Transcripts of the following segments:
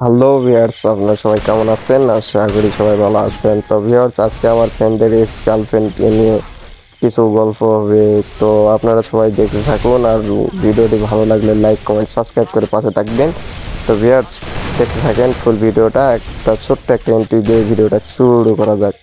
Hello viewers আপনারা সবাই কেমন আছেন? আশা করি সবাই ভালো আছেন। তো ভিয়ার্স আজকে আমার ফ্রেন্ডের এক্স গার্লফ্রেন্ডকে নিয়ে কিছু গল্প হবে। তো, আপনারা সবাই দেখে থাকুন আর ভিডিওটি ভালো লাগলে লাইক কমেন্ট সাবস্ক্রাইব করে পাশে থাকবেন। তো ভিয়ার্স দেখতে থাকেন ফুল ভিডিওটা। একটা ছোট্ট একটা এন্ট্রি দিয়ে ভিডিওটা শুরু করা যাক।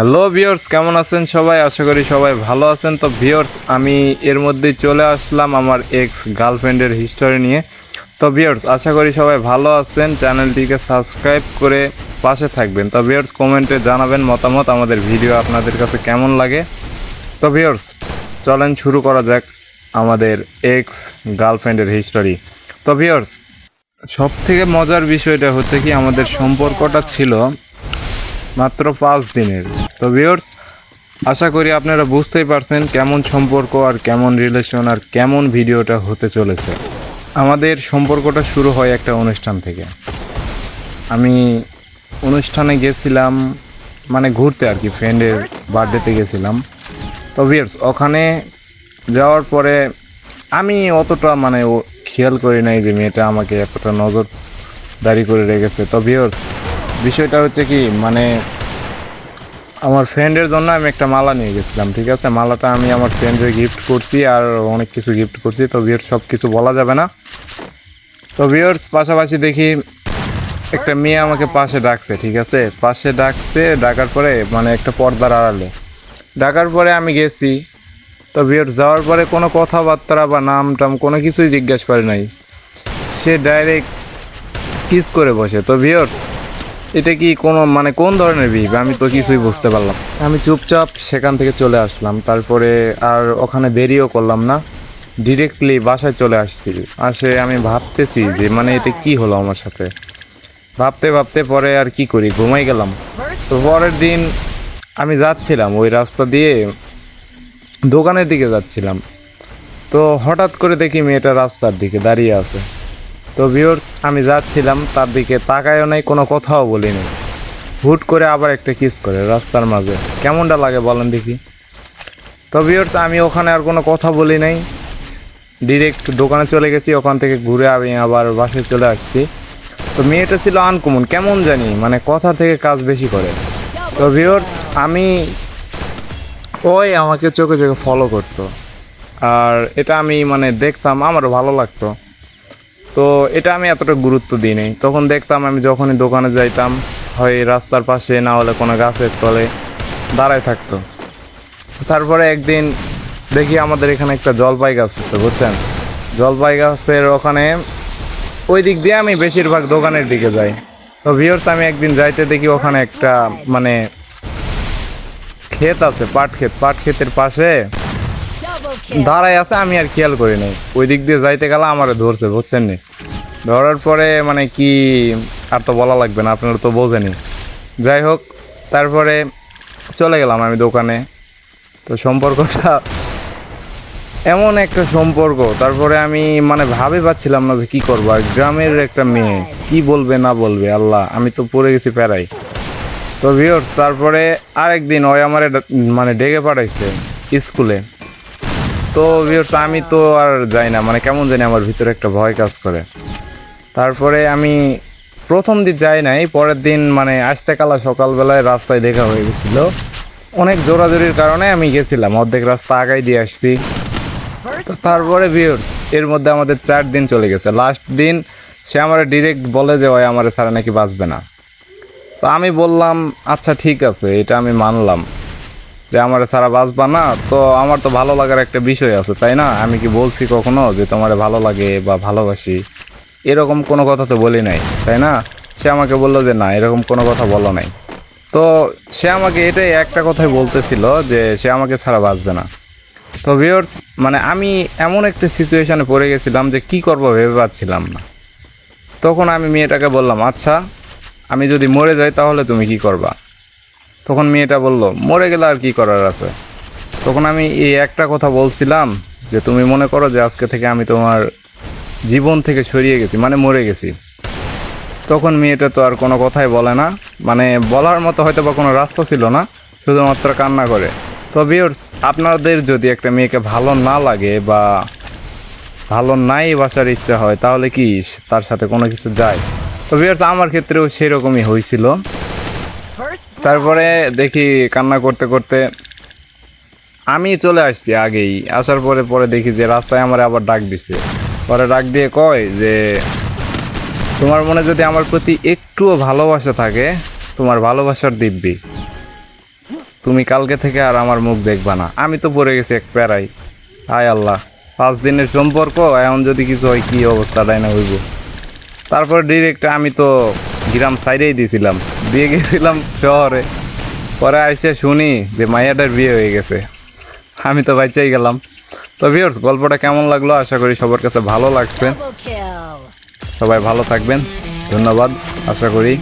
হ্যালো ভিওর্স কেমন আছেন সবাই? আশা করি সবাই ভালো আছেন। তো ভিওর্স আমি এর মধ্যে চলে আসলাম আমার এক্স গার্লফ্রেন্ডের হিস্টোরি নিয়ে। তো ভিওর্স আশা করি সবাই ভালো আছেন। চ্যানেলটিকে সাবস্ক্রাইব করে পাশে থাকবেন। তো ভিওর্স কমেন্টে জানাবেন মতামত আমাদের ভিডিও আপনাদের কাছে কেমন লাগে। তো ভিওর্স চলেন শুরু করা যাক আমাদের এক্স গার্লফ্রেন্ডের হিস্টোরি তো ভিওর্স সব থেকে মজার বিষয়টা হচ্ছে কি, আমাদের সম্পর্কটা ছিল মাত্র পাঁচ দিনের। তো ভিউয়ার্স আশা করি আপনারা বুঝতেই পারছেন কেমন সম্পর্ক আর কেমন রিলেশন আর কেমন ভিডিওটা হতে চলেছে। আমাদের সম্পর্কটা শুরু হয় একটা অনুষ্ঠান থেকে। আমি অনুষ্ঠানে গেছিলাম মানে ঘুরতে আর কি ফ্রেন্ডের বার্থডেতে গেছিলাম। তো ভিউয়ার্স ওখানে যাওয়ার পরে আমি অতটা মানে ও খেয়াল করি নাই যে মেয়েটা আমাকে এতটা নজর দাঁড়ি করে রেখেছে। তো ভিউয়ার্স বিষয়টা হচ্ছে কি মানে আমার ফ্রেন্ডের জন্য আমি একটা মালা নিয়ে গেছিলাম, ঠিক আছে? মালাটা আমি আমার ফ্রেন্ডের গিফট করছি আর অনেক কিছু গিফট করছি। তো বিয়ের সব কিছু বলা যাবে না। তো বিয়ার্স পাশাপাশি দেখি একটা মেয়ে আমাকে পাশে ডাকছে, ঠিক আছে? পাশে ডাকছে, ডাকার পরে মানে একটা পর্দার আড়ালে। ডাকার পরে আমি গেছি। তো বিয়ার যাওয়ার পরে কোনো কথাবার্তা বা নাম টাম কোনো কিছুই জিজ্ঞেস করে নাই। সে ডাইরেক্ট কিস করে বসে। তো ভিওর্স এটা কি কোনো মানে কোন ধরনের বিপ আমি তো কিছুই বুঝতে পারলাম আমি চুপচাপ সেখান থেকে চলে আসলাম। তারপরে আর ওখানে দেরিও করলাম না। ডিরেক্টলি বাসায় চলে আসছি। আসে আমি ভাবতেছি যে মানে এটা কি হলো আমার সাথে? ভাবতে ভাবতে পরে আর কি করি? ঘুমাই গেলাম। তো পরের দিন আমি যাচ্ছিলাম ওই রাস্তা দিয়ে দোকানের দিকে যাচ্ছিলাম। তো হঠাৎ করে দেখি মেয়েটা রাস্তার দিকে দাঁড়িয়ে আছে। তো ভিউর্স আমি যাচ্ছিলাম, তার দিকে তাকায়ও নাই, কোনো কথাও বলিনি। হুট করে আবার একটা কিস করে রাস্তার মাঝে। কেমনটা লাগে বলেন দেখি। তো ভিউর্স আমি ওখানে আর কোনো কথা বলি নাই। ডিরেক্ট দোকানে চলে গেছি, ওখান থেকে ঘুরে আমি আবার বাসে চলে আসছি। তো মেয়েটা ছিল আনকমন, কেমন জানি মানে কথার থেকে কাজ বেশি করে। তো ভিউর্স আমি ওই আমাকে চোখে চোখে ফলো করতো। আর এটা আমি মানে দেখতাম, আমারও ভালো লাগতো। তো এটা আমি এতটা গুরুত্ব দিই নাই। তখন দেখতাম আমি যখনই দোকানে যাইতাম, হয় রাস্তার পাশে না হলে কোনো গাছের তলে দাঁড়ায় থাকতো। তারপরে একদিন দেখি আমাদের এখানে একটা জলপাই গাছ আছে, বুঝছেন? জলপাই গাছের ওখানে ওই দিক দিয়ে আমি বেশিরভাগ দোকানের দিকে যাই। তো ভিওর্স আমি একদিন যাইতে দেখি ওখানে একটা মানে ক্ষেত আছে, পাট ক্ষেত। পাট ক্ষেতের পাশে দাঁড়ায় আছে আমি আর খেয়াল করি নাই। ওই দিক দিয়ে যাইতে গেলে আমারে ধরছে বুঝছেন নি? ধরার পরে মানে কি আর তো বলা লাগবে না আপনারা তো বোঝেনি যাই হোক তারপরে চলে গেলাম আমি দোকানে। তো সম্পর্কটা এমন একটা সম্পর্ক তারপরে আমি মানে ভাবে পাচ্ছিলাম না যে কি করব। আর গ্রামের একটা মেয়ে কি বলবে না বলবে আল্লাহ আমি তো পড়ে গেছি প্যারাই। তো ভিওর তারপরে আরেকদিন ওই আমার মানে ডেকে পাঠাইছে স্কুলে। তো ভিউয়ার্স আমি তো আর যাই না মানে কেমন জানি আমার ভিতরে একটা ভয় কাজ করে। তারপরে আমি প্রথম দিন যাই নাই পরের দিন মানে আসতে কালা সকালবেলায় রাস্তায় দেখা হয়ে গেছিল। অনেক জোরাজোরির কারণে আমি গেছিলাম অর্ধেক রাস্তা আগাই দিয়ে আসছি। তারপরে ভিউয়ার্স এর মধ্যে আমাদের চার দিন চলে গেছে। লাস্ট দিন সে আমার ডিরেক্ট বলে যে ওই আমার ছাড়া নাকি বাঁচবে না। তো আমি বললাম আচ্ছা ঠিক আছে এটা আমি মানলাম। যে আমার সারা বাঁচবা না, তো আমার তো ভালো লাগার একটা বিষয় আছে, তাই না? আমি কি বলছি কখনো যে তোমার ভালো লাগে বা ভালোবাসি? এরকম কোনো কথা তো বলি নাই, তাই না? সে আমাকে বলল যে না, এরকম কোনো কথা বলো নাই। তো সে আমাকে এটাই একটা কথাই বলতেছিল যে সে আমাকে ছাড়া বাঁচবে না। তো ভিওর্স মানে আমি এমন একটা সিচুয়েশনে পড়ে গেছিলাম যে কি করব ভেবে পাচ্ছিলাম না। তখন আমি মেয়েটাকে বললাম আচ্ছা আমি যদি মরে যাই তাহলে তুমি কি করবা? তখন মেয়েটা বলল, মরে গেলে আর কি করার আছে? তখন আমি এই একটা কথা বলছিলাম যে, তুমি মনে করো যে, আজকে থেকে আমি তোমার জীবন থেকে সরিয়ে গেছি মানে মরে গেছি। তখন মেয়েটা তো আর কোনো কথাই বলে না মানে বলার মতো হয়তো বা কোনো রাস্তা ছিল না, শুধুমাত্র কান্না করে। তো ভিউর্স আপনাদের যদি একটা মেয়েকে ভালো না লাগে বা ভালো নাই বাসার ইচ্ছা হয়, তাহলে কি তার সাথে কোনো কিছু যায়? তো ভিউর্স আমার ক্ষেত্রেও সেরকমই হয়েছিল। তারপরে দেখি কান্না করতে করতে আমি চলে আসছি আগেই। আসার পরে পরে দেখি যে রাস্তায় আমার আবার ডাক দিছে। পরে ডাক দিয়ে কয় যে, তোমার মনে যদি আমার প্রতি একটুও ভালোবাসা থাকে, তোমার ভালোবাসার দিব্যি। তুমি কালকে থেকে আর আমার মুখ দেখবা না। আমি তো পড়ে গেছি এক প্যারাই হায় আল্লাহ, পাঁচ দিনের সম্পর্ক, এখন যদি কিছু হয় কী অবস্থাটাই না হইব? তারপর ডিরেক্ট আমি তো গ্রাম সাইডেই দিয়েছিলাম দিয়ে গেছিলাম শহরে। পরে আসে শুনি যে মাইয়াটার বিয়ে হয়ে গেছে। আমি তো বাচ্চাই গেলাম। তো ভিউর্স গল্পটা কেমন লাগল? আশা করি সবার কাছে ভালো লাগছে। সবাই ভালো থাকবেন। ধন্যবাদ। আশা করি